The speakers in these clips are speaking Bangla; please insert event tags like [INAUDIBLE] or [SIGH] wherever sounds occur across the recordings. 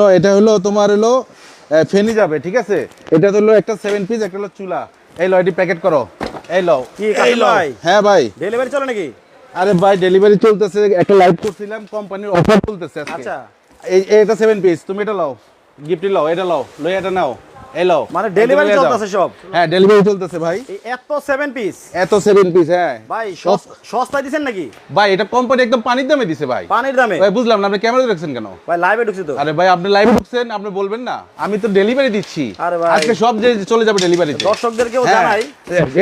তো এটা হলো তোমার হলো ফেনি যাবে ঠিক আছে? এটা হলো একটা সেভেন পিস একটা হলো চুলা। এই লো এটি প্যাকেট করো। এই লো। কি, এই লো। হ্যাঁ ভাই। ডেলিভারি চলে নাকি? আরে ভাই ডেলিভারি চলতেছে একটা লাইভ করছিলাম কোম্পানির অফার চলতেছে আজকে। আচ্ছা। এই এটা সেভেন পিস তুমি এটা লাও গিফট লাও এটা লাও লই এটা নাও। মানে ডেলিভারি। চলতেছে সব। হ্যাঁ ডেলিভারি চলতেছে ভাই। এত সেভেন পিস এত সেভেন পিস হ্যাঁ। ভাই সস্তায় দিছেন নাকি? ভাই এটা কোম্পানি একদম পানির দামে দিছে ভাই। পানির দামে? ভাই বুঝলাম না আপনি ক্যামেরা দেখছেন কেন? ভাই লাইভে ঢুকছি তো। আরে ভাই আপনি লাইভে ঢুকছেন আপনি বলবেন না। আমি তো ডেলিভারি দিচ্ছি। আজকে সব যে চলে যাবে ডেলিভারিতে দর্শকদেরকেও হ্যাঁ। জানাই।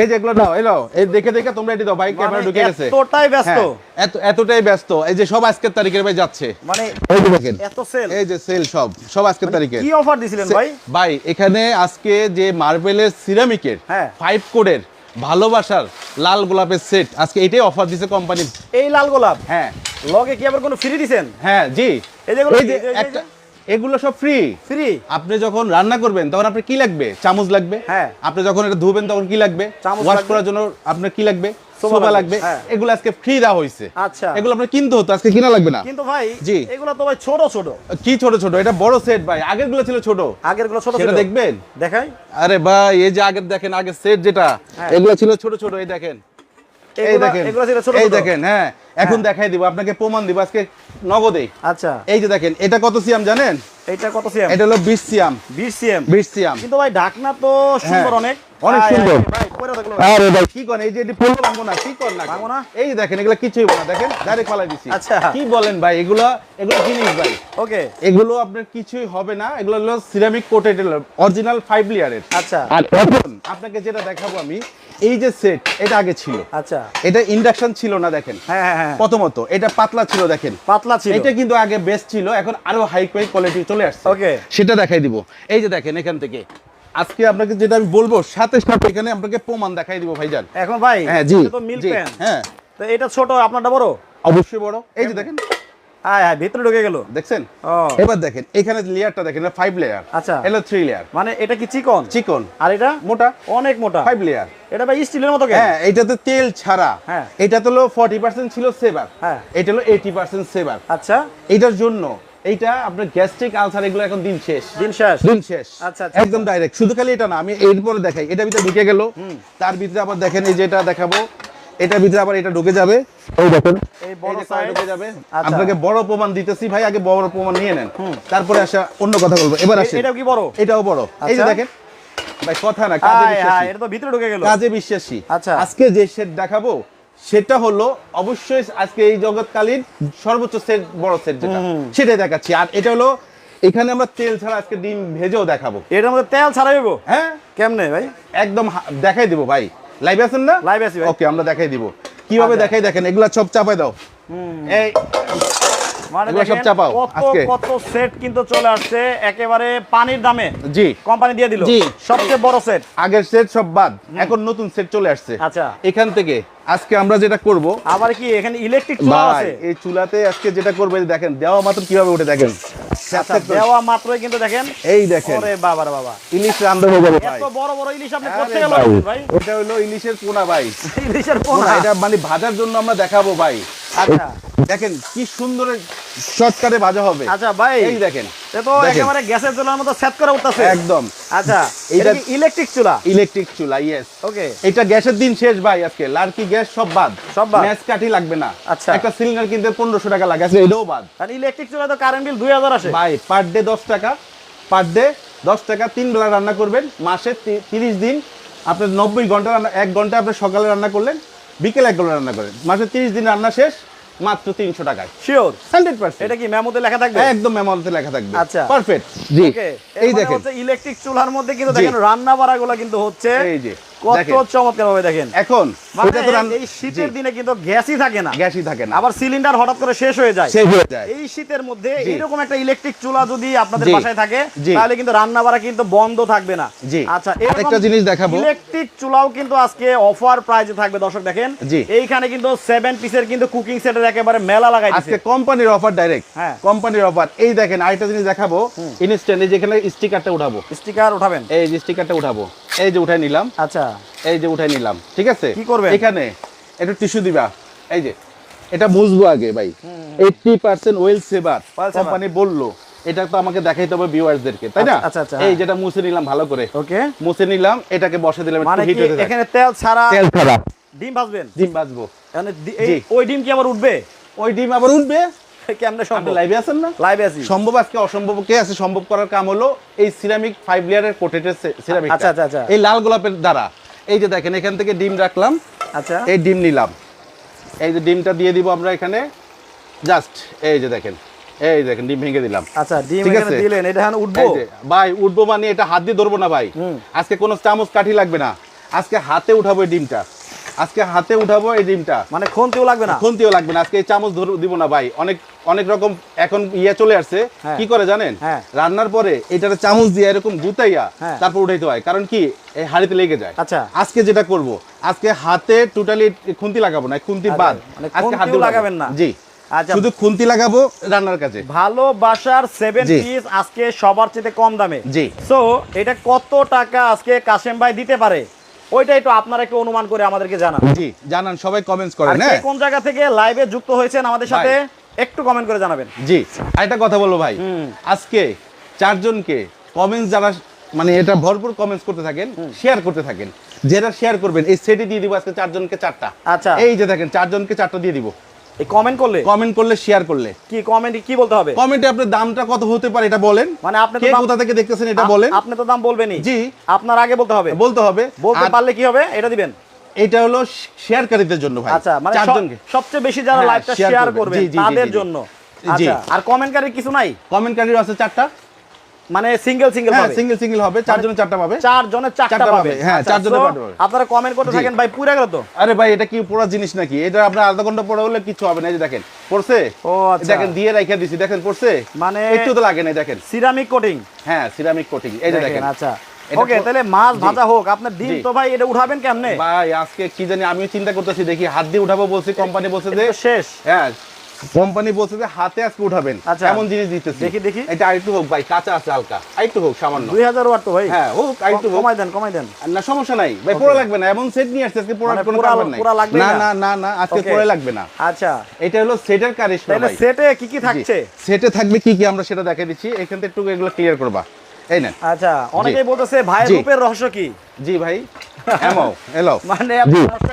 এই যে এগুলো নাও এই এই দেখে দেখে তোমরা এটি দাও ভাই ক্যামেরা মানে ঢুকে গেছে। এতটাই ব্যস্ত। হ্যাঁ, এত এতটাই ব্যস্ত। এই যে সব আজকের তারিখের ভাই যাচ্ছে। মানে এই দেখেন। এত সেল এই যে সেল সব সব আজকের তারিখে। কি অফার দিছিলেন ভাই? ভাই এখানে আজকে যে মার্বেলের সিরামিকের হ্যাঁ। ফাইভ কোডের ভালোবাসার লাল গোলাপের সেট আজকে এটাই অফার দিছে কোম্পানি এই লাল গোলাপ? হ্যাঁ। লগে কি আবার কোনো ফ্রি দিছেন? হ্যাঁ জি। যে এই যে- একটা এগুলো সব ফ্রি ফ্রি আপনি যখন রান্না করবেন তখন আপনার কি লাগবে? চামচ লাগবে? হ্যাঁ। আপনি যখন এটা ধুবেন তখন কি লাগবে? চামচ ওয়াশ করার জন্য আপনার কি লাগবে? সোফা লাগবে, হ্যাঁ। এগুলো আজকে ফ্রি দেওয়া হয়েছে আচ্ছা। এগুলো আপনার কিনতে হতো আজকে কিনা লাগবে না? কিন্তু ভাই জি। এগুলো তো ভাই ছোট ছোট। কি ছোট ছোট? এটা বড় সেট ভাই। আগেরগুলো ছিল ছোট। আগেরগুলো ছোট সেটা দেখবেন? দেখাই। আরে ভাই এই যে আগের দেখেন আগের সেট যেটা হ্যাঁ। এগুলো ছিল ছোট ছোট এই দেখেন। এই দেখেন। এগুলো ছিল ছোট এই দেখেন হ্যাঁ। এখন দেখাই দিব আপনাকে প্রমাণ দিব আজকে নগদে। আচ্ছা। এই যে দেখেন এটা কত সিয়াম জানেন? এটা কত সিএম এটা হলো বিশ সিয়াম। 20 সিএম বিশ সিয়াম। কিন্তু ভাই ঢাকনা তো সুন্দর হ্যাঁ। অনেক। অনেক সুন্দর। ভাই। কইরা দেখল আরে ভাই। কি করেন? এই যে এটি ফুল ভাঙবো না কি কর না ভাঙবো না? এই যে দেখেন এগুলো কিছুই না। দেখেন ডাইরেক্ট ফালাই দিছি। আচ্ছা। কি বলেন ভাই এগুলো এগুলো জিনিস ভাই। ওকে। এগুলো আপনার কিছুই হবে না। এগুলো হলো সিরামিক কোটেড অরিজিনাল ফাইভ লেয়ারের আচ্ছা। আর এখন আপনাকে যেটা দেখাবো আমি এই যে সেট এটা আগে ছিল। আচ্ছা। এটা ইন্ডাকশন ছিল না দেখেন। হ্যাঁ হ্যাঁ হ্যাঁ। প্রথমত এটা পাতলা ছিল দেখেন। পাতলা ছিল। এটা কিন্তু আগে বেস্ট ছিল এখন আরও হাই কোয়ালিটি চলে আসছে। Okay. সেটা দেখাই দিব। এই যে দেখেন এখান থেকে। আজকে আপনাকে যেটা আমি বলব সাথে সাথে এখানে আপনাকে প্রমাণ দেখাই দিব ভাইজান। এখন ভাই হ্যাঁ জি তো মিল প্যান হ্যাঁ। তো এটা ছোট আপনারটা বড়? অবশ্যই বড়। এই যে দেখেন। হ্যাঁ হ্যাঁ ভিতরে ঢুকে গেল। দেখছেন? ও। এবার দেখেন এখানে লেয়ারটা দেখেন ফাইভ লেয়ার আচ্ছা। এলো থ্রি লেয়ার মানে এটা কি চিকন? চিকন। আর এটা? মোটা। অনেক মোটা। ফাইভ লেয়ার এটা ভাই স্টিলের মতো কেন? হ্যাঁ এটাতে তেল ছাড়া। হ্যাঁ। এটা তো হলো ফর্টি পার্সেন্ট ছিল সেবার হ্যাঁ। এটা হলো এইটি পার্সেন্ট সেবার আচ্ছা। এটার জন্য এইটা আপনার গ্যাস্ট্রিক আলসার এগুলো এখন দিন শেষ। দিন শেষ? দিন শেষ। আচ্ছা, আচ্ছা। একদম ডাইরেক্ট শুধু খালি এটা না আমি এরপরে দেখাই। এটা ভিতরে ঢুকে গেল। তার ভিতরে আবার দেখেন এই যে এটা দেখাবো এটার ভিতরে আবার এটা ঢুকে যাবে। এই দেখেন। এই বড় ঢুকে যাবে। আচ্ছা। আপনাকে বড় প্রমাণ দিতেছি ভাই আগে বড় প্রমাণ নিয়ে নেন। তারপরে আসা অন্য কথা বলব। এবার আসেন। এটাও কি বড়? এটাও বড়। এই যে আচ্ছা। দেখেন ভাই কথা না কাজে বিশ্বাসী। এটা তো ভিতরে ঢুকে গেল। কাজে বিশ্বাসী। আচ্ছা। আজকে যে সেট দেখাবো সেটা হলো অবশ্যই আজকে এই জগৎকালীন সর্বোচ্চ সেট বড় সেট যেটা সেটাই দেখাচ্ছি। আর এটা হলো এখানে আমরা তেল ছাড়া আজকে ডিম ভেজেও দেখাবো। এটা আমাদের তেল ছাড়াইব হ্যাঁ। কেমনে ভাই? একদম দেখাই দিব ভাই। লাইভ আছেন না? লাইভ আছি ওকে আমরা দেখাই দিব। কীভাবে আচ্ছা। দেখাই দেখেন এগুলা সব চাপাই দাও। এই মানে সব দেখেন, চাপাও, আজকে। কত সেট কিন্তু চলে আসছে একেবারে পানির দামে। জি। কোম্পানি দিয়ে দিল। জি। সবচেয়ে বড় সেট আগের সেট সব বাদ এখন নতুন সেট চলে আসছে। আচ্ছা। এখান থেকে আজকে আমরা যেটা করব আবার কি এখানে ইলেকট্রিক চুলা আছে? এই চুলাতে আজকে যেটা করবে দেখেন দেওয়া মাত্র কীভাবে দেখেন। আচ্ছা দেওয়া মাত্রই কিন্তু দেখেন। এই দেখেন। ওরে বাবা বাবা। ইলিশ হয়ে যাবে এত বড় বড় ইলিশ আপনি করতে গেল ভাই, এটা হলো ইলিশের পোনা ভাই। ইলিশের পোনা? পোনা এটা মানে ভাজার জন্য আমরা দেখাবো ভাই। আচ্ছা। দেখেন কি সুন্দর শর্টকাটে ভাজা হবে। আচ্ছা ভাই এই দেখেন। এ তো একেবারে গ্যাসের চুলার মতো সেট করে উঠতেছে। একদম। আচ্ছা এটা ইলেকট্রিক চুলা? ইলেকট্রিক চুলা ইয়েস ওকে এটা গ্যাসের দিন শেষ ভাই আজকে। লার্কি গ্যাস সব বাদ। সব বাদ। ম্যাচ কাঠি লাগবে না। আচ্ছা। একটা সিলিন্ডার কিনতে পনেরোশো টাকা লাগে আজকে এটাও বাদ। আর ইলেকট্রিক চুলা তো কারেন্ট বিল দুই হাজার আসে। ভাই পার ডে দশ টাকা পার ডে দশ টাকা তিন বেলা রান্না করবেন মাসে তি- তিরিশ দিন। আপনার নব্বই ঘণ্টা রান্না এক ঘণ্টা আপনি সকালে রান্না করলেন বিকেলে এক ঘণ্টা রান্না করেন। মাসে তিরিশ দিন রান্না শেষ মাত্র তিনশো টাকায়। শিওর হান্ড্রেড পার্সেন্ট এটা কি মেমোতে লেখা থাকবে? একদম মেমোতে লেখা থাকবে। আচ্ছা। পারফেক্ট জি। ওকে এই দেখেন। ইলেকট্রিক চুলার মধ্যে কিন্তু দেখেন রান্না বাড়াগুলো কিন্তু হচ্ছে এই যে। কত দেখেন। চমৎকার ভাবে দেখেন। এখন মানে এই শীতের দিনে কিন্তু গ্যাসই থাকে না। গ্যাসই থাকে না। আবার সিলিন্ডার হঠাৎ করে শেষ হয়ে যায়। শেষ হয়ে যায়। এই শীতের মধ্যে এরকম একটা ইলেকট্রিক চুলা যদি আপনাদের বাসায় থাকে তাহলে কিন্তু রান্না বাড়া কিন্তু বন্ধ থাকবে না। আচ্ছা আরেকটা জিনিস দেখাবো। ইলেকট্রিক চুলাও কিন্তু আজকে অফার প্রাইজে থাকবে দর্শক দেখেন। এইখানে কিন্তু সেভেন পিসের কিন্তু কুকিং সেটের একেবারে মেলা লাগাই আজকে কোম্পানির অফার ডাইরেক্ট হ্যাঁ। কোম্পানির অফার এই দেখেন আরেকটা জিনিস দেখাবো। ইনস্ট্যান্ট এই যেখানে স্টিকারটা উঠাবো। স্টিকার উঠাবেন। এই যে স্টিকারটা উঠাবো। এই যে উঠাই নিলাম। আচ্ছা। এই যে উঠাই নিলাম ঠিক আছে? কি করবেন? এখানে একটু টিস্যু দিবা। এই যে এটা মুছবো আগে ভাই। Eighty percent oil saver company বলল। এটা তো আমাকে দেখাইতে হবে ভিউয়ার্সদেরকে তাই না? আচ্ছা, আচ্ছা, আচ্ছা, এই হ্যাঁ। যেটা মুছে নিলাম ভালো করে। ওকে। মুছে নিলাম এটাকে বসে দিলাম মানে কি এখানে তেল ছাড়া তেল ছাড়া। ডিম ভাজবেন? ডিম বাজবো মানে ওই ডিম কি আবার উঠবে? ওই ডিম আবার উঠবে [LAUGHS] কেমনে সম্ভব? লাইভে আছেন না? লাইভে আছি। সম্ভব আজকে অসম্ভবকে আছে? সম্ভব করার কাম হলো এই সিরামিক ফাইভ লেয়ারের কোটেটের সিরামিক আচ্ছা, আচ্ছা, আচ্ছা। এই লাল গোলাপের দ্বারা। এই যে দেখেন এখান থেকে ডিম রাখলাম। আচ্ছা। এই ডিম নিলাম। এই যে ডিমটা দিয়ে দিব আমরা এখানে। জাস্ট এই যে দেখেন এই দেখেন ডিম ভেঙে দিলাম। আচ্ছা ডিম এখানে দিলেন এটা এখন উঠবো? ভাই উঠবো মানে এটা হাত দিয়ে ধরবো না ভাই। আজকে কোনো চামচ কাঠি লাগবে না। আজকে হাতে উঠাবো ডিমটা। আজকে হাতে উঠাবো এই ডিমটা। মানে খুনতেও লাগবে না? খুন্তিও লাগবে না আজকে এই চামচ ধরে দিব না ভাই। অনেক অনেক রকম এখন ইয়ে চলে আসছে। হ্যাঁ। কি করে জানেন? হ্যাঁ। রান্নার পরে এটাতে চামচ দিয়ে এরকম গুতাইয়া হ্যাঁ। তারপর উঠাইতে হয়। কারণ কি? এই হাড়িতে লেগে যায়। আচ্ছা। আজকে যেটা করব আজকে হাতে টোটালি খুন্তি লাগাবো না খুন্তি বাদ। মানে আজকে হাতে লাগাবেন না? জি। আচ্ছা। শুধু খুন্তি লাগাবো রান্নার কাছে ভালোবাসার সেভেন জি। পিস আজকে সবার চেয়ে কম দামে। জি। সো এটা কত টাকা আজকে কাশেম ভাই দিতে পারে? ওইটা একটু আপনারা একটু অনুমান করে আমাদেরকে জানান। জি জানান সবাই কমেন্টস করেন হ্যাঁ? কোন জায়গা থেকে লাইভে যুক্ত হয়েছেন আমাদের সাথে একটু কমেন্ট করে জানাবেন। জি আরেকটা কথা বলব ভাই। আজকে চারজনকে কমেন্টস যারা মানে এটা ভরপুর কমেন্টস করতে থাকেন শেয়ার করতে থাকেন। যেটা শেয়ার করবেন এই সেটে দিয়ে দিব আজকে চারজনকে চারটা। আচ্ছা। এই যে দেখেন চারজনকে চারটা দিয়ে দিব। কমেন্ট করলে? কমেন্ট করলে শেয়ার করলে। কি কমেন্ট কি বলতে হবে? কমেন্টে আপনার দামটা কত হতে পারে এটা বলেন। মানে আপনি কে কোথা থেকে দেখতেছেন এটা বলেন। আপনি তো দাম বলবেনই। জি। আপনার আগে বলতে হবে। বলতে হবে। বলতে পারলে কি হবে? এটা দিবেন। এটা হলো শেয়ারকারীদের জন্য ভাই। আচ্ছা মানে সবচেয়ে বেশি যারা লাইভটা শেয়ার জি, তাদের। জন্য। আচ্ছা আর কমেন্টকারী কিছু নাই? কমেন্টকারীর আছে চারটা। মানে সিঙ্গেল সিঙ্গেল হ্যাঁ পাবে। সিঙ্গেল সিঙ্গেল হবে চারজনের চারটা পাবে। চার জনের চারটা পাবে। হ্যাঁ, আচ্ছা, চারজনের পাবে। আপনারা কমেন্ট করতে থাকেন ভাই পুরা গেল তো? আরে ভাই এটা কি পুরো জিনিস নাকি? এটা আপনার আধা ঘণ্টা পরে হলে কিছু হবে না এই যে দেখেন পড়ছে? ও, আচ্ছা। দেখেন দিয়ে রেখে দিছি দেখেন পড়ছে? মানে- একটু তো লাগে না দেখেন। সিরামিক কোটিং হ্যাঁ সিরামিক কোটিং এই যে দেখেন আচ্ছা। ওকে তাহলে মাছ। ভাজা হোক আপনার ডিম তো ভাই এটা উঠাবেন কেমনে? ভাই আজকে কি জানি আমিও চিন্তা করতেছি দেখি হাত দিয়ে উঠাবো বলছি কোম্পানি বলছে যে শেষ। হ্যাঁ কোম্পানি বলছে যে হাতে আজকে উঠাবেন। আচ্ছা। এমন জিনিস দিতেছি। দেখি, দেখি। এটা আরেকটু হোক ভাই কাঁচা আছে হালকা। আরেকটু হোক সামান্য। দুই হাজার ওয়াট তো ভাই। হ্যাঁ হোক আরেকটু কমাই দেন কমাই দেন। না সমস্যা নাই। ভাই পোড়া লাগবে না। এমন সেট নিয়ে আসছে আজকে পোড়ার মানে কোনো কারণ নাই। পোড়া লাগবেই না না? না না আজকে. পোড়া লাগবে না। আচ্ছা। এটা হলো সেটের কারিশমা ভাই। সেটে কি কি থাকছে? সেটে থাকবে কি কি আমরা সেটা দেখাই দিচ্ছি। এখান থেকে একটু এগুলো ক্লিয়ার করবা। এই নেন। আচ্ছা অনেকেই বলতেছে ভাই রূপের রহস্য কি? জি ভাই। হ্যালো মানে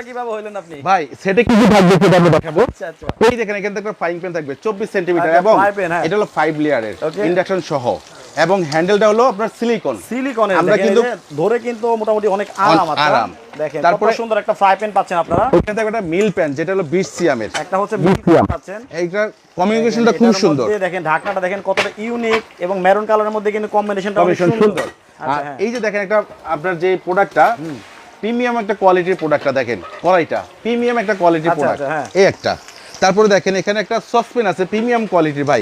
কীভাবে হইলেন আপনি? ভাই সেটা কি কি থাকবে সেটা আমরা দেখাবো? আচ্ছা আচ্ছা। এই দেখেন এখানে ফ্রাইং প্যান থাকবে চব্বিশ সেন্টিমিটার আচ্ছা, এবং হ্যাঁ। এটা হলো ফাইভ লেয়ারের ইন্ডাকশন সহ। এবং হ্যান্ডেলটা হলো আপনার সিলিকন সিলিকনের আমরা কিন্তু- ধরে কিন্তু মোটামুটি অনেক আরাম আরাম। দেখেন তারপরে- সুন্দর একটা ফ্রাই প্যান পাচ্ছেন আপনারা। ওখানে থাকবে একটা মিল প্যান যেটা হলো বিশ সিয়ামের একটা হচ্ছে মিল্ক পাচ্ছেন। এইটা কমিউনিকেশনটা খুব সুন্দর। দেখেন ঢাকনাটা দেখেন কতটা ইউনিক এবং মেরুন কালারের মধ্যে কিন্তু কম্বিনেশনটা অনেক কমিউনিকেশন সুন্দর। আচ্ছা হ্যাঁ। এই যে দেখেন একটা আপনার যে প্রোডাক্টটা প্রিমিয়াম একটা কোয়ালিটির প্রোডাক্টটা দেখেন কড়াইটা। প্রিমিয়াম একটা কোয়ালিটির আচ্ছা, প্রোডাক্ট আচ্ছা, হ্যাঁ। এই একটা। তারপরে দেখেন এখানে একটা সসপেন আছে প্রিমিয়াম কোয়ালিটির ভাই।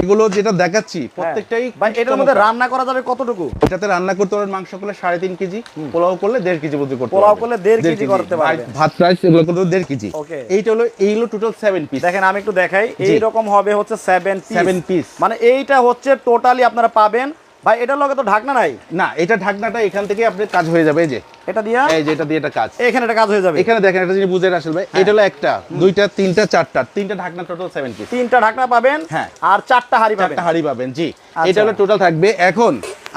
এগুলো যেটা দেখাচ্ছি প্রত্যেকটাই ভাই এটার মধ্যে রান্না করা যাবে কতটুকু? এটাতে রান্না করতে পারবেন মাংস করলে সাড়ে তিন কেজি পোলাও করলে দেড় কেজি বুদ্ধি করতে পোলাও করলে দেড় কেজি করতে পারবেন। ভাত রাইস এগুলো করতে দেড় কেজি। এইটা হলো এইগুলো টোটাল সেভেন পিস দেখেন আমি একটু দেখাই। জি। এই রকম হবে হচ্ছে সেভেন Seven piece। মানে এইটা হচ্ছে টোটালি আপনারা পাবেন ভাই এটার লগে তো ঢাকনা নাই? না এটা ঢাকনাটা এখান থেকে আপনার কাজ হয়ে যাবে এই যে। এটা দিয়া? এই যে এটা দিয়ে এটা কাজ। এখানে একটা কাজ হয়ে যাবে? এখানে দেখেন একটা জিনিস বুঝে আসল ভাই এটা হলো একটা দুইটা তিনটা চারটা তিনটা ঢাকনা টোটাল সেভেন পিস তিনটা ঢাকনা পাবেন হ্যাঁ। আর চারটা হাড়ি পাবেন। চারটা হাড়ি পাবেন জি। আচ্ছা। এটা হলো টোটাল থাকবে। এখন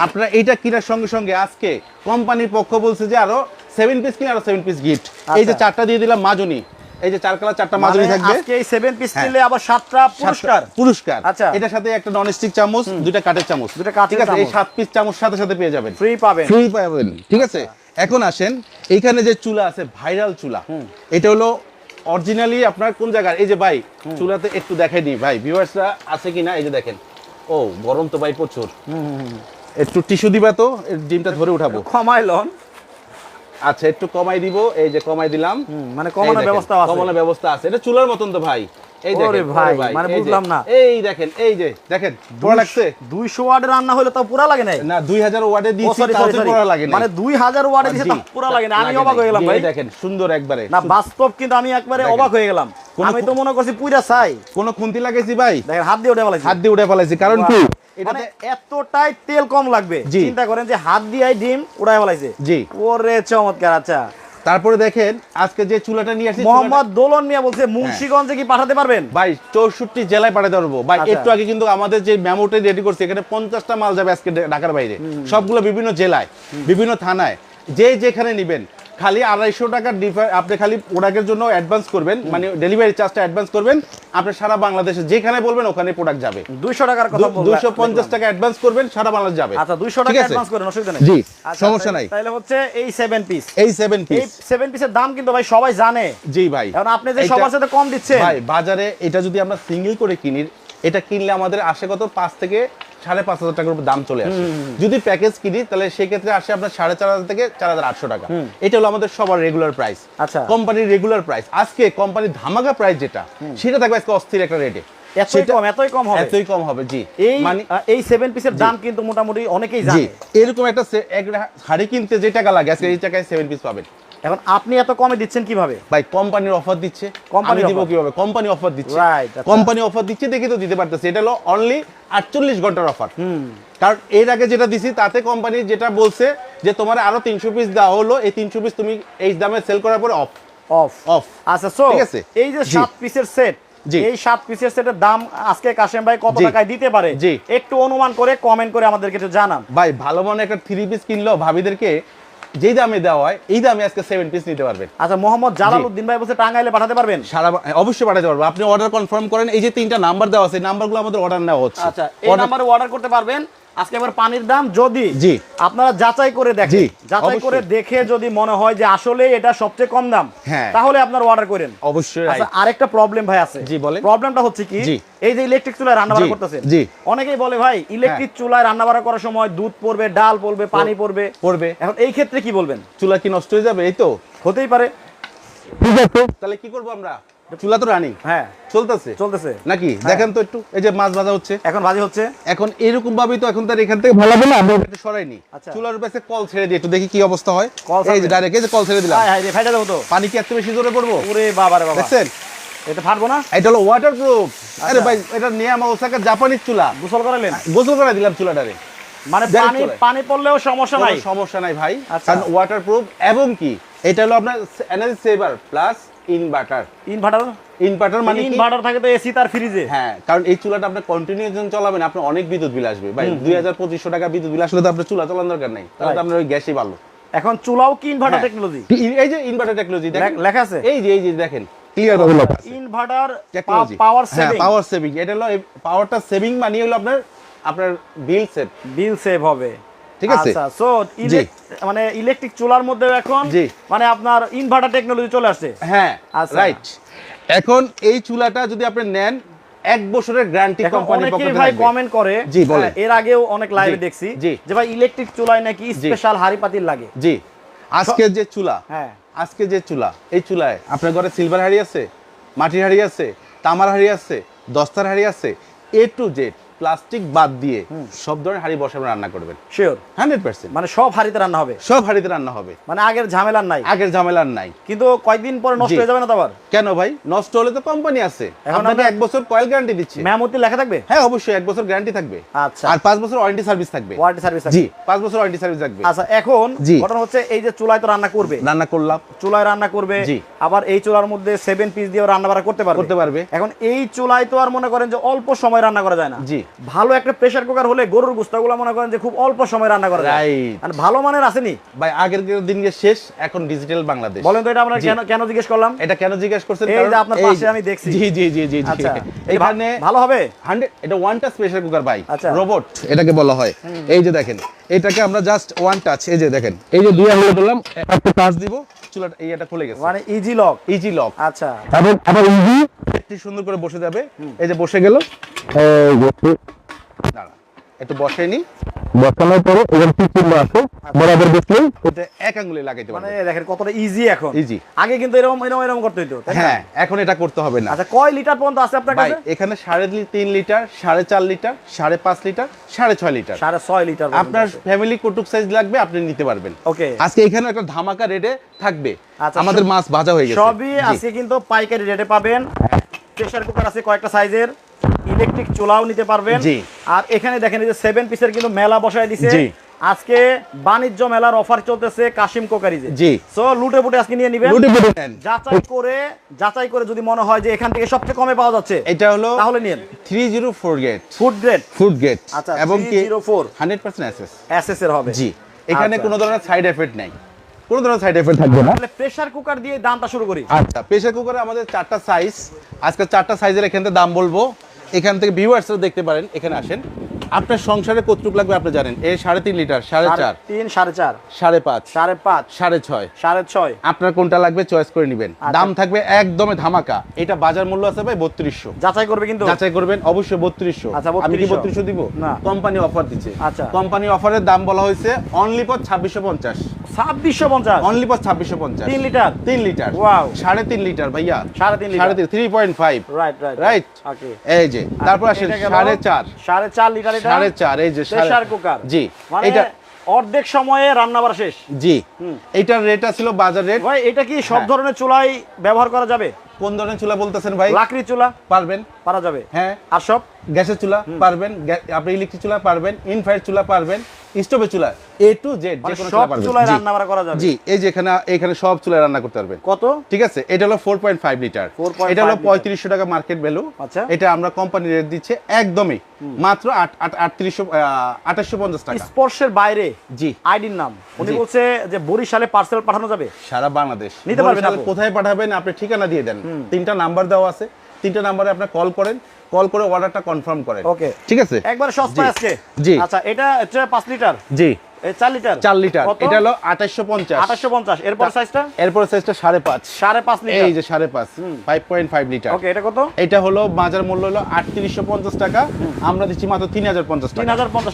আপনারা এটা কেনার সঙ্গে সঙ্গে আজকে কোম্পানির পক্ষ বলছে যে আরও সেভেন পিস কিনে আরও সেভেন পিস গিফট এই যে আচ্ছা। চারটা দিয়ে দিলাম মাজনি। এই যে চার কালার চারটা মানে থাকবে। আজকে এই সেভেন পিস হ্যাঁ। কিনলে আবার সাতটা পুরস্কার। পুরস্কার। আচ্ছা। এটার সাথে একটা নন স্টিক চামচ দুইটা কাঠের চামচ। দুইটা কাঠের ঠিক আছে এই পিস চামচ সাথে সাথে পেয়ে যাবেন। ফ্রি পাবেন। ফ্রি পাবেন ঠিক আছে? এখন আসেন এইখানে যে চুলা আছে ভাইরাল চুলা। এটা হলো অরিজিনালি আপনার কোন জায়গার? এই যে ভাই চুলাতে একটু দেখাই নি ভাই ভিউয়ার্সরা আছে কিনা? এই যে দেখেন। ও গরম তো ভাই প্রচুর। একটু টিস্যু দিবা তো ডিমটা ধরে উঠাবো। ক্ষমাই লন। আচ্ছা একটু কমাই দিব। এই যে কমাই দিলাম। মানে কমানোর ব্যবস্থা আছে। কমানোর ব্যবস্থা আছে। এটা চুলার মতন তো ভাই। এই দেখেন ভাই, মানে বুঝলাম না। এই দেখেন এই যে দেখেন পোড়া লাগছে? দুইশো ওয়ার্ডের রান্না হলে তো পুরা লাগে নাই? না দুই হাজার ওয়ার্ডে দিয়েছি তাও তো। পোড়া লাগে না মানে দুই হাজার ওয়ার্ডে দিছে জি। তা পুরা লাগে না আমি অবাক হয়ে গেলাম ভাই। দেখেন সুন্দর একবারে। না বাস্তব কিন্তু আমি একবারে অবাক হয়ে গেলাম। আমি তো মনে করছি পুরা চাই কোন খুন্তি লাগাইছি ভাই? দেখেন হাত দিয়ে উঠে ফেলাইছি। হাত দিয়ে উঠে ফেলাইছি। কারণ কি? এটাতে এতটাই তেল কম লাগবে। চিন্তা করেন যে হাত দিয়ে ডিম ফেলাইছে। জি। ওরে চমৎকার আচ্ছা। তারপরে দেখেন আজকে যে চুলাটা নিয়ে আসছি মোহাম্মদ দোলন মিয়া বলছে মুন্সিগঞ্জে কি পাঠাতে পারবেন? ভাই চৌষট্টি জেলায় পাঠাতে পারব। ভাই আচ্ছা। একটু আগে কিন্তু আমাদের যে মেমোটা রেডি করছে এখানে পঞ্চাশটা মাল যাবে আজকে ঢাকার বাইরে। সবগুলো বিভিন্ন জেলায় বিভিন্ন থানায়। যে যেখানে নিবেন খালি আড়াইশো টাকার ডিফার আপনি খালি প্রোডাক্টের জন্য অ্যাডভান্স করবেন মানে ডেলিভারি চার্জটা অ্যাডভান্স করবেন। আপনি সারা বাংলাদেশে যেখানে বলবেন ওখানে প্রোডাক্ট যাবে। দুইশো টাকার কথা। দুশো পঞ্চাশ টাকা অ্যাডভান্স করবেন সারা বাংলাদেশ যাবে। আচ্ছা দুইশো টাকা অ্যাডভান্স করেন অসুবিধা নেই। জি, আচ্ছা, সমস্যা নাই। তাইলে হচ্ছে এই সেভেন পিস এই সেভেন পিস সেভেন পিসের দাম কিন্তু ভাই সবাই জানে। জি ভাই। এখন আপনি যে সবার সাথে কম দিচ্ছেন। ভাই বাজারে এটা যদি আমরা সিঙ্গেল করে কিনি এটা কিনলে আমাদের আসে কত? পাঁচ থেকে সাড়ে পাঁচ হাজার টাকার উপর দাম চলে আসে। যদি প্যাকেজ কিনি তাহলে সেক্ষেত্রে আসে আপনার সাড়ে চার হাজার থেকে চার হাজার আটশো টাকা। এটা হলো আমাদের সবার রেগুলার প্রাইস আচ্ছা। কোম্পানির রেগুলার প্রাইস আজকে কোম্পানির ধামাকা প্রাইস যেটা সেটা থাকবে আজকে অস্থির একটা রেটে এতই কম এতই কম হবে। এতই কম হবে জি। এই মানে এই সেভেন পিসের দাম কিন্তু মোটামুটি অনেকেই জি। জানে এরকম একটা হাড়ি কিনতে যে টাকা লাগে আজকে এই টাকায় সেভেন পিস পাবেন। এখন আপনি এত কমে দিচ্ছেন কীভাবে? ভাই কোম্পানির অফার দিচ্ছে। আমি দিব কীভাবে? কোম্পানি অফার দিচ্ছে। আচ্ছা। কোম্পানি অফার দিচ্ছে দেখে তো দিতে পারতেছে। এটা হলো অনলি আটচল্লিশ ঘণ্টার অফার কারণ এর আগে যেটা দিছি তাতে কোম্পানি যেটা বলছে যে তোমার আরও তিনশো পিস দেওয়া হলো এই তিনশো পিস তুমি এই দামে সেল করার পরে অফ অফ অফ আচ্ছা সো ঠিক আছে? এই যে জি। সাত পিসের সেট। এই সাত পিসের সেটের দাম আজকে কাশেম ভাই কত টাকায় দিতে পারে। একটু অনুমান করে কমেন্ট করে আমাদেরকে একটু জানান। ভাই ভালো মনে একটা থ্রি পিস কিনলো ভাবিদেরকে যেই দামে দেওয়া হয় এই দামে আজকে সেভেন পিস নিতে পারবেন। আচ্ছা মোহাম্মদ জালাল উদ্দিন ভাই বলছে টাঙ্গাইলে পাঠাতে পারবেন? সারা অবশ্যই পাঠাতে পারব। আপনি অর্ডার কনফার্ম করেন এই যে তিনটা নাম্বার দেওয়া আছে নাম্বারগুলো আমাদের অর্ডার নেওয়া হচ্ছে। আচ্ছা এই নাম্বারে অর্ডার করতে পারবেন। আজকে এবার পানির দাম যদি জি। আপনারা যাচাই করে দেখেন। যাচাই করে দেখে যদি মনে হয় যে আসলে এটা সবচেয়ে কম দাম হ্যাঁ। তাহলে আপনারা অর্ডার করেন। অবশ্যই আচ্ছা আরেকটা প্রবলেম ভাই আছে। জি, বলেন। প্রবলেমটা হচ্ছে কি এই যে ইলেকট্রিক চুলায় রান্না জি, করতেছেন জি। অনেকেই বলে ভাই ইলেকট্রিক চুলায় রান্না বান্না করার সময় দুধ পড়বে ডাল পড়বে পানি পড়বে। পড়বে। এখন এই ক্ষেত্রে কি বলবেন? চুলা কি নষ্ট হয়ে যাবে? এই তো। হতেই পারে। ঠিক আছে। তাহলে কি করব আমরা? চুলা তো রানিং হ্যাঁ। চলতেছে? চলতেছে। নাকি? হ্যাঁ। দেখেন তো একটু এই যে মাছ ভাজা হচ্ছে। এখন বাজি হচ্ছে। এখন এরকম ভাবেই তো এখন তার এখান থেকে ভালো না আমরা একটু সরাইনি। আচ্ছা। চুলার উপরে কল ছেড়ে দিই একটু দেখি কি অবস্থা হয়। এই যে ডাইরেক্ট এই যে কল ছেড়ে দিলাম। হায় রে ফাইটা দেবো তো। পানি কি এত বেশি জোরে পড়ব? ওরে বাবা রে বাবা। দেখছেন? এটা ফাটবো না? এটা হলো ওয়াটার প্রুফ আরে আচ্ছা। ভাই এটা নিয়ে আমার ওসাকার জাপানিজ চুলা। গোসল করালেন? গোসল করে দিলাম চুলাটারে। মানে পানি পানি পড়লেও সমস্যা নাই? সমস্যা নাই ভাই। আচ্ছা। কারণ ওয়াটার প্রুফ এবং কি? এটা হলো আপনার energy saver plus inverter inverter inverter মানে ইনভার্টার থাকে তো এসি তার ফ্রিজে হ্যাঁ কারণ এই চুলাটা আপনি কন্টিনিউ যখন চালাবেন আপনার অনেক বিদ্যুৎ বিল আসবে। ভাই দুই হাজার পঁচিশশো টাকা বিদ্যুৎ বিল আসলে তো আপনার চুলা চালানোর দরকার নেই। তাহলে তো আপনার ওই গ্যাসই ভালো। এখন চুলাও কি ইনভার্টার হ্যাঁ। টেকনোলজি এই যে ইনভার্টার টেকনোলজি দেখেন। লেখা আছে? এই যে এই যে দেখেন। ক্লিয়ার ভাবে লেখা আছে। Inverter technology power saving power saving এটা হলো পাওয়ারটা সেভিং মানে হলো আপনার আপনার বিল সেভ বিল সেভ হবে। ঠিক আছে? আচ্ছা সো জি। মানে ইলেকট্রিক চুলার মধ্যে এখন মানে আপনার ইনভার্টার টেকনোলজি চলে আসছে। হ্যাঁ আচ্ছা। রাইট এখন এই চুলাটা যদি আপনি নেন এক বছরের গ্যারান্টি কোম্পানির পক্ষ থেকে ভাই কমেন্ট করে জি। হ্যাঁ, এর আগেও অনেক লাইভে দেখছি যে ভাই ইলেকট্রিক চুলায় নাকি স্পেশাল হাড়ি পাতিল লাগে। জি। আজকে যে চুলা হ্যাঁ। আজকে যে চুলা এই চুলায় আপনার ঘরে সিলভার হাড়ি আছে মাটির হাড়ি আছে তামার হাড়ি আছে দস্তার হাড়ি আছে এ টু জেড প্লাস্টিক বাদ দিয়ে সব ধরনের হাড়ি বসে রান্না করবেন। Sure hundred percent. মানে সব হাড়িতে রান্না হবে? সব হাড়িতে রান্না হবে। মানে আগের ঝামেলার নাই? আগের ঝামেলার নাই। কিন্তু কয়েকদিন পরে নষ্ট হয়ে যাবে না তো আবার? কেন ভাই? নষ্ট হলে তো কোম্পানি আছে। এখন আমরা- এক বছর কয়েল গ্যারান্টি দিচ্ছে। মেমোতে লেখা থাকবে? হ্যাঁ অবশ্যই এক বছর গ্যারান্টি থাকবে। আচ্ছা। আর পাঁচ বছর ওয়ারেন্টি সার্ভিস থাকবে। ওয়ারেন্টি সার্ভিস জি পাঁচ বছর ওয়ারেন্টি সার্ভিস থাকবে। আচ্ছা এখন। ঘটনা হচ্ছে এই যে চুলায় তো রান্না করবে। রান্না করলাম। চুলায় রান্না করবে। জি। আবার এই চুলার মধ্যে সেভেন পিস দিয়ে রান্না বাড়া করতে পারবে। করতে পারবে। এখন এই চুলায় তো আর মনে করেন যে অল্প সময় রান্না করা যায় না। জি। ভালো একটা প্রেসার কুকার হলে গরুর গুস্তাগুলো মনে করেন যে খুব অল্প সময় রান্না করা যায়. আর ভালো মানের আসেনি? ভাই আগের দিন শেষ এখন ডিজিটাল বাংলাদেশ। বলেন তো এটা আমরা কেন কেন জিজ্ঞেস করলাম? এটা কেন জিজ্ঞেস করছেন? এই যে আপনার পাশে আমি দেখছি। জি জি জি জি। আচ্ছা। এখানে ভালো হবে? হান্ড্রেড এটা ওয়ান টাচ প্রেসার কুকার ভাই। আচ্ছা। রোবট এটাকে বলা হয়। এই যে দেখেন এটাকে আমরা জাস্ট ওয়ান টাচ এই যে দেখেন। এই যে দুই আঙুলে ধরলাম একটা টাচ দিব চুলাটা এই এটা খুলে গেছে। মানে ইজি লক ইজি লক আচ্ছা। এবং আবার ইজি একটু সুন্দর করে বসে যাবে। এই যে বসে গেল। দাঁড়া একটু বসে নি। বসানোর পরে এবার কি চিহ্ন আছে বরাবর বসলেই এটা এক আঙ্গুলে লাগাইতে মানে দেখেন কতটা ইজি এখন। Easy। আগে কিন্তু এরকম এরকম এরকম করতে হইতো হ্যাঁ এখন এটা করতে হবে না। আচ্ছা কয় লিটার পর্যন্ত আছে আপনার কাছে? এখানে লিটার লিটার সাড়ে পাঁচ লিটার সাড়ে ছয় লিটার। সাড়ে ছয় লিটার আপনার ফ্যামিলি কটুক সাইজ লাগবে আপনি নিতে পারবেন। ওকে। আজকে এখানে একটা ধামাকা রেটে থাকবে। আচ্ছা, আমাদের মাছ ভাজা হয়ে গেছে। সবই আজকে কিন্তু পাইকারি রেটে পাবেন। প্রেসার কুকার আছে কয়েকটা সাইজের ইলেকট্রিক চুলাও নিতে পারবেন। আর এখানে দেখেন এই যে সেভেন পিসের কিন্তু মেলা বসায় দিছে। আজকে বাণিজ্য মেলার অফার চলতেছে কাশিম কোকারিজে। জি। সো লুটে পুটে আজকে নিয়ে নিবেন। লুটে পুটে নেন। যাচাই করে যাচাই করে যদি মনে হয় যে এখান থেকে সবচেয়ে কমে পাওয়া যাচ্ছে এটা হলো তাহলে নিন three zero four grade food grade food grade আচ্ছা, এবং কি 304 হান্ড্রেড পার্সেন্ট অ্যাসেস এসএস এর হবে। জি। এখানে আচ্ছা। কোনো ধরনের সাইড এফেক্ট নাই। কোনো ধরনের সাইড এফেক্ট থাকবে না। তাহলে প্রেসার কুকার দিয়ে দামটা শুরু করি। আচ্ছা প্রেসার কুকারে আমাদের চারটা সাইজ আজকে চারটা সাইজের এখানে দাম বলব। এখান থেকে ভিউয়ার্সরা দেখতে পারেন এখানে আসেন। আপনার সংসারে কতটুক লাগবে আপনি জানেন? এই সাড়ে তিন লিটার সাড়ে চার। তিন সাড়ে চার। সাড়ে পাঁচ। সাড়ে পাঁচ। সাড়ে ছয়। সাড়ে ছয়। আপনার কোনটা লাগবে? চয়েস করে নেবেন। আচ্ছা। দাম থাকবে একদমে ধামাকা। এটা বাজার মূল্য আছে ভাই বত্রিশশো। যাচাই করবে কিন্তু? যাচাই করবেন অবশ্যই বত্রিশশো। আচ্ছা, আমি কি 3200 বত্রিশশো দিব? না। কোম্পানি অফার দিচ্ছে। আচ্ছা। কোম্পানি অফারের দাম বলা হয়েছে অনলি পর ছাব্বিশশো পঞ্চাশ। ছাব্বিশশো পঞ্চাশ। অনলি ছাব্বিশশো পঞ্চাশ। তিন লিটার? তিন লিটার. সাড়ে তিন লিটার ভাইয়া। সাড়ে তিন সাড়ে তিন three point five right right right এই যে তারপর আসেন সাড়ে চার। সাড়ে চার লিটার সাড়ে চার এই যে প্রেসার কুকার। জি মানে এটা অর্ধেক সময়ে রান্না বাড়া শেষ। জি। এটার রেট ছিল বাজার রেট ভাই এটা কি সব হ্যাঁ। ধরনের চুলাই ব্যবহার করা যাবে? কোন ধরনের চুলা বলতেছেন ভাই? লাকড়ি চুলা? পারবেন। পারা যাবে। হ্যাঁ। আর সব? গ্যাসের চুলা পারবেন। আপনি ইলেকট্রিক চুলা পারবেন। ইনফ্রারেড চুলা পারবেন। স্টোভের চুলা এ টু জেড মানে যে কোনো সব চুলায় রান্না করা যাবে? জি এই যে এখানে এখানে সব চুলায় রান্না করতে পারবেন। কত? ঠিক আছে এটা হলো ফোর পয়েন্ট ফাইভ লিটার এটা হলো লিটার। পঁয়ত্রিশশো টাকা মার্কেট ভ্যালু আচ্ছা। এটা আমরা কোম্পানি রেট দিচ্ছে একদমই। মাত্র আট আট আটত্রিশশো আঠাশশো পঞ্চাশ টাকা। স্পর্শের বাইরে জি। আইডির নাম। উনি বলছে যে বরিশালে পার্সেল পাঠানো যাবে। সারা বাংলাদেশ। নিতে পারবেন? কোথায় পাঠাবেন? আপনি ঠিকানা দিয়ে দেন। তিনটা নাম্বার দেওয়া আছে। তিনটা নাম্বারে আপনি কল করেন। কল করে অর্ডারটা কনফার্ম করেন। ওকে। ঠিক আছে? একবার সস্তা জি। আজকে জি। আচ্ছা এটা লিটার? জি। লিটার? লিটার। এটা হলো আঠাশশো পঞ্চাশ। আঠাশশো পঞ্চাশ। এরপর সাইজটা এরপর সাইজটা সাড়ে পাঁচ। সাড়ে পাঁচ লিটার। এই যে সাড়ে পাঁচ five point five litre okay এটা কত? এটা হলো বাজার মূল্য হলো আটত্রিশশো পঞ্চাশ টাকা। আমরা দিচ্ছি মাত্র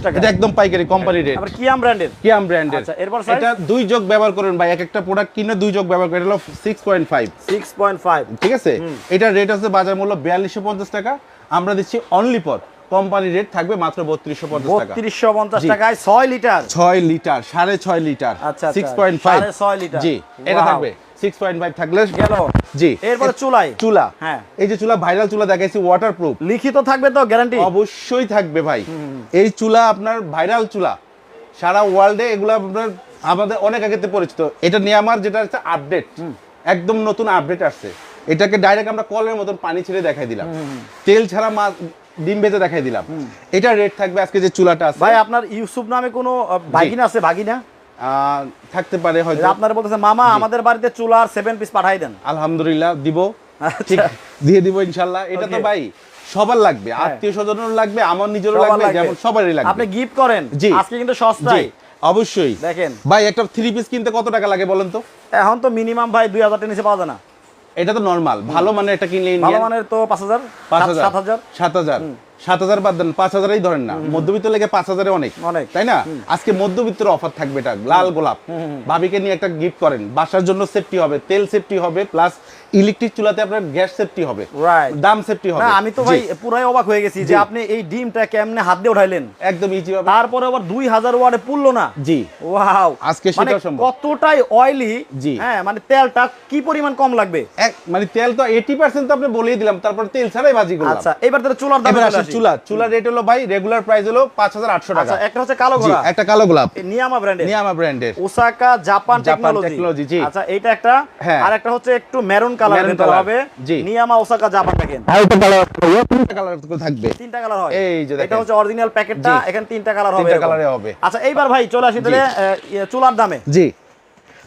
টাকা। এটা একদম পাইকারি কোম্পানি রেট আবার কিয়াম ব্র্যান্ডের কিয়াম ব্র্যান্ডের আচ্ছা, এরপর? এটা দুই যোগ ব্যবহার করুন ভাই এক একটা প্রোডাক্ট কিনে দুই যোগ ব্যবহার করেন। এটা হলো ঠিক আছে? এটার রেট আছে বাজার মূল্য বিয়াল্লিশশো পঞ্চাশ টাকা। আমরা দিচ্ছি অনলি পর কোম্পানি রেট থাকবে মাত্র বত্রিশশো পঞ্চাশ টাকা। বত্রিশশো পঞ্চাশ টাকায় ছয় লিটার? ছয় লিটার সাড়ে ছয় লিটার। আচ্ছা, আচ্ছা। সিক্স পয়েন্ট ফাইভ ছয় লিটার। জি এটা থাকবে। সিক্স পয়েন্ট ফাইভ থাকলে গেল। জি। এরপরে চুলাই। চুলা। হ্যাঁ। এই যে চুলা ভাইরাল চুলা দেখাইছি ওয়াটার প্রুফ লিখিত থাকবে তো গ্যারান্টি অবশ্যই থাকবে ভাই। এই চুলা আপনার ভাইরাল চুলা। সারা ওয়ার্ল্ডে এগুলো আপনার আমাদের অনেক আগেতে পরিচিত। এটা নিয়ে আমার যেটা হচ্ছে আপডেট একদম নতুন আপডেট আসছে। এটাকে ডাইরেক্ট আমরা কলের মতন পানি ছেড়ে দেখাই দিলাম। তেল ছাড়া মাছ ডিম ভেজে দেখাই দিলাম। এটা রেট থাকবে আজকে যে চুলাটা আছে। ভাই আপনার ইউসুফ নামে কোনো ভাগিনা আছে ভাগিনা? থাকতে পারে হয়তো। আপনারা বলতেছে মামা আমাদের বাড়িতে চুলার সেভেন পিস পাঠাই দেন। আলহামদুলিল্লাহ দিব। আচ্ছা। ঠিক দিয়ে দিব ইনশাল্লাহ। এটা তো ভাই সবার লাগবে। আত্মীয় স্বজনের লাগবে আমার নিজেরও লাগবে। যেমন সবারই লাগবে। আপনি গিফট করেন। জি। আজকে কিন্তু সস্তায়। অবশ্যই। দেখেন। ভাই একটা থ্রি পিস কিনতে কত টাকা লাগে বলেন তো? এখন তো মিনিমাম ভাই দুই হাজার নিচে পাওয়া যায় না। এটা তো নর্মাল ভালো মানে এটা কিনলে ভালো মানে মানের তো পাঁচ হাজার পাঁচ হাজার। সাত হাজার। সাত হাজার। সাত হাজার বাদ দেন পাঁচ হাজারই ধরেন না। মধ্যবিত্ত লেগে পাঁচ হাজারে অনেক। অনেক। তাই না? আজকে মধ্যবিত্তের অফার থাকবে এটা লাল গোলাপ। ভাবিকে নিয়ে একটা গিফট করেন। বাসার জন্য সেফটি হবে তেল সেফটি হবে প্লাস ইলেকট্রিক চুলাতে আপনার গ্যাস সেফটি হবে দাম সেফটি হবে। আমি তো ভাই পুরাই অবাক হয়ে গেছি যে আপনি এই ডিমটা কেমনে হাত দিয়ে উঠাইলেন? একদম ইজি হবে তারপরে আবার দুই হাজার ওয়ার্ডে পুরলো না? জি। ওয়াও আজকে মানে সম্ভব। কতটাই অয়েলি জি। হ্যাঁ মানে তেলটা কি পরিমাণ কম লাগবে? মানে তেল তো এইটি পার্সেন্ট তো আপনি বলেই দিলাম তারপর তেল ছাড়াই ভাজি করলাম আচ্ছা এবার তাহলে চুলার দাম চুলা চুলা রেট হলো ভাই রেগুলার প্রাইস হলো পাঁচ হাজার আটশো টাকা। আচ্ছা একটা হচ্ছে কালো ঘোড়া। একটা কালো গোলাপ। নিয়ামা ব্র্যান্ডের নিয়ামা ব্র্যান্ডের ওসাকা জাপান জাপান টেকনোলজি জি। আচ্ছা এটা একটা। হ্যাঁ। আর একটা হচ্ছে একটু মেরুন কালার Maroon হবে। জি। নিয়ামা ওসাকা জাপান দেখেন। কালার তিনটা কালার থাকবে। তিনটা কালার হয়। এই যে দেখেন। এটা হচ্ছে অরিজিনাল প্যাকেটটা এখানে তিনটা কালার হবে তিনটা কালারে হবে। আচ্ছা এইবার ভাই চলে আসি তাহলে চুলার দামে। জি।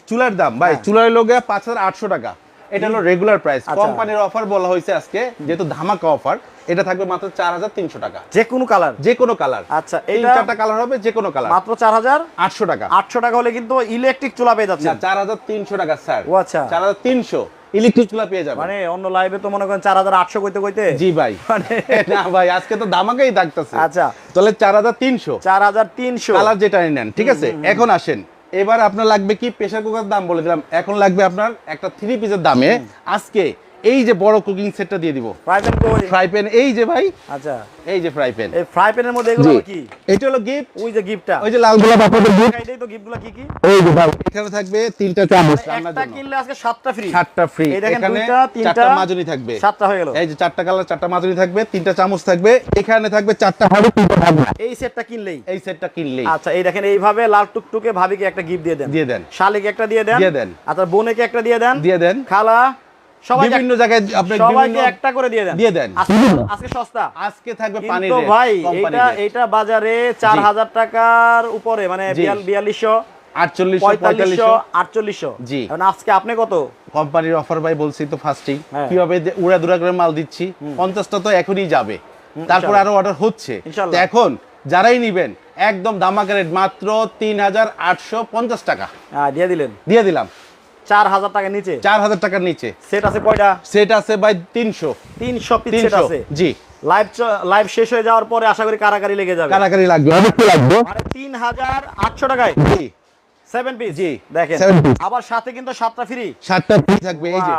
চুলার দাম। ভাই হ্যাঁ। চুলার লোকে পাঁচ হাজার আটশো টাকা। এটা হলো রেগুলার প্রাইস। কোম্পানির অফার বলা হয়েছে আজকে যেহেতু ধামাকা অফার এটা থাকবে মাত্র চার হাজার তিনশো টাকা। যে কোনো কালার যে কোনো কালার আচ্ছা এটা চারটা কালার হবে যে কোনো কালার মাত্র চার হাজার আটশো টাকা। আটশো টাকা হলে কিন্তু ইলেকট্রিক চুলা পেয়ে যাচ্ছে চার হাজার তিনশো টাকা স্যার ও আচ্ছা। চার হাজার তিনশো ইলেকট্রিক চুলা পেয়ে যাবে মানে অন্য লাইভে তো মনে করেন চার হাজার আটশো কইতে কইতে। জি ভাই। [LAUGHS] মানে না ভাই আজকে তো দামাকাই থাকতেছে। আচ্ছা। তাহলে চার হাজার তিনশো। চার হাজার তিনশো। কালার যেটা নেন ঠিক আছে? এখন আসেন। এবার আপনার লাগবে কি? প্রেশার কুকার দাম বলে দিলাম। এখন লাগবে আপনার একটা থ্রি পিসের দামে আজকে এই যে বড় কুকিং সেটটা দিয়ে দিব। ফ্রাই প্যান কই? ফ্রাই প্যান এই যে ভাই আচ্ছা। এই যে ফ্রাই প্যান এই ফ্রাই প্যানের মধ্যে এগুলো কি? এটা হলো গিফট ওই যে গিফটটা ওই যে লাল গোলাপ আপনাদের gift। এটাই তো গিফটগুলো কি কি? এই যে ভাই এখানে থাকবে তিনটা চামচ রান্নার একটা কিনলে আজকে সাতটা ফ্রি সাতটা ফ্রি এখানে দুইটা, তিনটা, চারটা মাজনি থাকবে। সাতটা হয়ে গেল। এই যে চারটা কালার চারটা মাজনি থাকবে তিনটা চামচ থাকবে। এখানে থাকবে চারটা হাড়ি তিনটা থাকবে এই সেটটা কিনলেই। এই সেটটা কিনলেই। আচ্ছা এই দেখেন এইভাবে লাল টুকটুকে ভাবিকে একটা গিফট দিয়ে দেন। দিয়ে দেন। শালিকে একটা দিয়ে দেন। দিয়ে দেন। আচ্ছা বোনেকে একটা দিয়ে দেন। দিয়ে দেন। খালা বিভিন্ন জায়গায় আপনি সবাইকে একটা করে দিয়ে দেন। দিয়ে দেন। আজকে- আজকে সস্তা। আজকে থাকবে পানির কিন্তু ভাই এটা এটা বাজারে চার হাজার টাকার উপরে মানে জি। বিয়াল্লিশশো আটচল্লিশশো পঁয়তাল্লিশশো পঁয়তাল্লিশশো। আটচল্লিশশো। জি। এখন আজকে আপনি কত? কোম্পানির অফার ভাই বলছি তো ফার্স্টিং। কীভাবে যে উড়া দুরা করে মাল দিচ্ছি পঞ্চাশটা তো এখনই যাবে। তারপর আরও অর্ডার হচ্ছে। এখন যারাই নিবেন একদম দামাকা রেট মাত্র তিন হাজার আটশো পঞ্চাশ টাকা। হ্যাঁ, দিয়ে দিলেন। দিয়ে দিলাম। চার হাজার টাকা নিচে। চার হাজার টাকার নিচে। সেট আছে কয়টা? সেট আছে ভাই তিনশো। তিনশো পিস আছে। জি। লাইভ লাইভ শেষ হয়ে যাওয়ার পরে আশা করি কারাকারি লেগে যাবে। কারাকারি লাগবে অবশ্যই লাগবে। মানে তিন হাজার আটশো টাকায়? জি। সেভেন পিস জি, দেখেন। আবার সাথে কিন্তু সাতটা ফ্রি সাতটা ফ্রি থাকবে এই যে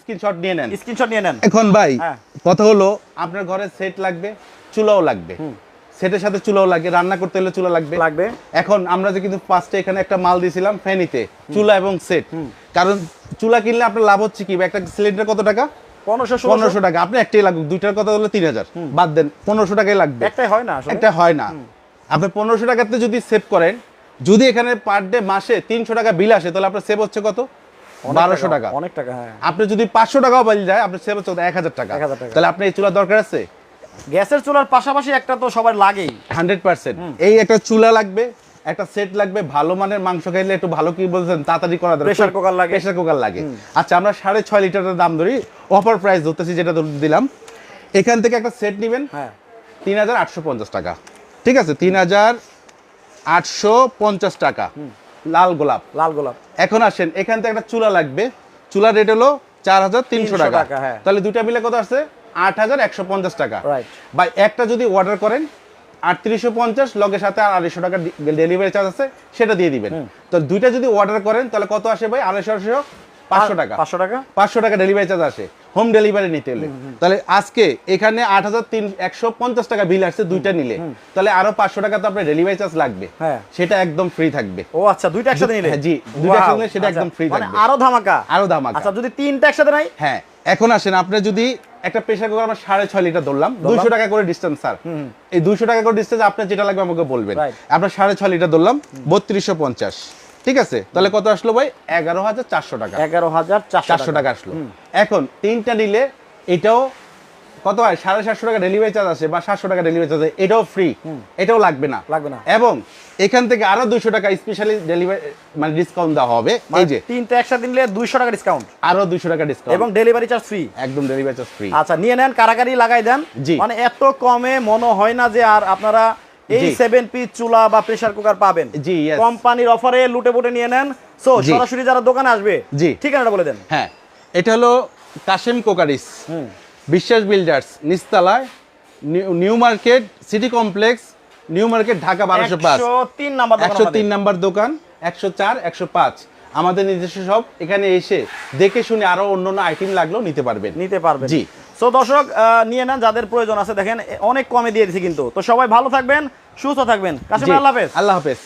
স্ক্রিনশট নিয়ে নেন। স্ক্রিনশট নিয়ে নেন। এখন ভাই হ্যাঁ। কথা হলো আপনার ঘরে সেট লাগবে চুলাও লাগবে। সেটের সাথে চুলাও লাগে রান্না করতে হলে চুলা লাগবে। লাগবে। এখন আমরা যে কিন্তু ফার্স্টে এখানে একটা মাল দিয়েছিলাম ফেনিতে চুলা এবং সেট। কারণ চুলা কিনলে আপনার লাভ হচ্ছে কি? একটা সিলিন্ডার কত টাকা? পনেরোশো টাকা। আপনি একটাই লাগুক দুইটার কথা হলে তিন হাজার। বাদ দেন পনেরোশো টাকাই লাগবে। একটাই হয় না একটা হয় না। আপনি পনেরোশো টাকাতে যদি সেভ করেন যদি এখানে পার ডে মাসে তিনশো টাকা বিল আসে তাহলে আপনার সেভ হচ্ছে কত? বারোশো টাকা। অনেক টাকা হ্যাঁ। আপনি যদি পাঁচশো টাকাও বিল যায় আপনার সেভ হচ্ছে এক হাজার টাকা। 1000 টাকা। তাহলে আপনি এই চুলা দরকার আছে? গ্যাসের চুলার পাশাপাশি একটা তো সবার লাগেই। Hundred percent. এই একটা চুলা লাগবে একটা সেট লাগবে ভালো মানের মাংস খাইলে একটু ভালো কি বলছেন তাড়াতাড়ি করা দরকার লাগে। প্রেসার কুকার লাগে। আচ্ছা আমরা সাড়ে ছয় লিটারের দাম ধরি অফার প্রাইস ধরতেছি যেটা দিলাম। এখান থেকে একটা সেট নেবেন হ্যাঁ। তিন হাজার আটশো পঞ্চাশ টাকা। ঠিক আছে তিন হাজার আটশো পঞ্চাশ টাকা। লাল গোলাপ। লাল গোলাপ। এখন আসেন এখান থেকে একটা চুলা লাগবে। চুলার রেট হলো চার হাজার তিনশো টাকা হ্যাঁ। তাহলে দুইটা মিলে কত আসছে? আট হাজার একশো পঞ্চাশ টাকা। Right. বা একটা যদি অর্ডার করেন আটত্রিশশো পঞ্চাশ লগের সাথে আর আড়াইশো টাকা ডেলিভারি চার্জ আছে সেটা দিয়ে দিবেন। তো দুইটা যদি অর্ডার করেন তাহলে কত আসে ভাই? আড়াইশো আড়াইশো পাঁচশো টাকা। পাঁচশো টাকা? পাঁচশো টাকা ডেলিভারি চার্জ আসে। হোম ডেলিভারি নিতে হলে। তাহলে আজকে এখানে আট হাজার তিন একশো পঞ্চাশ টাকা বিল আসছে দুইটা নিলে। তাহলে আরও পাঁচশো টাকা তো আপনার ডেলিভারি চার্জ লাগবে। হ্যাঁ। সেটা একদম ফ্রি থাকবে। ও আচ্ছা দুইটা একসাথে নিলে? হ্যাঁ, জি, দুইটা একসাথে নিলে সেটা আচ্ছা, একদম free মানে থাকবে। আরও ধামাকা? আরও ধামাকা। আচ্ছা যদি তিনটা একসাথে নাই? হ্যাঁ এখন আসেন আপনি যদি একটা প্রেশার কুকার আমরা সাড়ে ছয় লিটার ধরলাম। দুইশো টাকা করে ডিস্টেন্স স্যার এই দুইশো টাকা করে ডিস্টেন্স আপনার যেটা লাগবে আমাকে বলবেন. আপনার সাড়ে ছয় লিটার ধরলাম বত্রিশশো পঞ্চাশ। ঠিক আছে? তাহলে কত আসলো ভাই? এগারো হাজার চারশো টাকা। এগারো হাজার চারশো টাকা। আসলো। এখন তিনটা নিলে এটাও কত হয়? সাড়ে সাতশো টাকা ডেলিভারি চার্জ আছে বা সাতশো টাকা ডেলিভারি চার্জ আছে এটাও ফ্রি এটাও লাগবে না। লাগবে না। এবং এখান থেকে আরও দুইশো টাকা স্পেশালি ডেলিভারি মানে ডিসকাউন্ট দেওয়া হবে। এই যে তিনটা একসাথে নিলে দুইশো টাকা ডিসকাউন্ট আরও দুইশো টাকা ডিসকাউন্ট এবং ডেলিভারি চার্জ ফ্রি একদম ডেলিভারি চার্জ ফ্রি আচ্ছা নিয়ে নেন কারাকারি লাগাই দেন। জি। মানে এত কমে মনে হয় না যে আর আপনারা এই সেভেন পিস চুলা বা প্রেসার কুকার পাবেন। জি, কোম্পানির অফারে লুটে পুটে নিয়ে নেন। সো সরাসরি যারা দোকানে আসবে জি। ঠিকানাটা বলে দেন। হ্যাঁ এটা হলো Kashem কোকারিস। Biswas builders নিস্তালায় new market city complex new market Dhaka বারোশো পাঁচ। একশো তিন নাম্বার দোকান একশো চার একশো পাঁচ। আমাদের নিজস্ব সব এখানে এসে দেখে শুনে আরও অন্য অন্য আইটেম লাগলেও নিতে পারবেন। নিতে পারবেন। জি। সো দর্শক আহ, নিয়ে নেন যাদের প্রয়োজন আছে দেখেন অনেক কমে দিয়ে দিচ্ছি কিন্তু। তো সবাই ভালো থাকবেন সুস্থ থাকবেন। কাশিম আল্লাহ হাফেজ। আল্লাহ হাফেজ।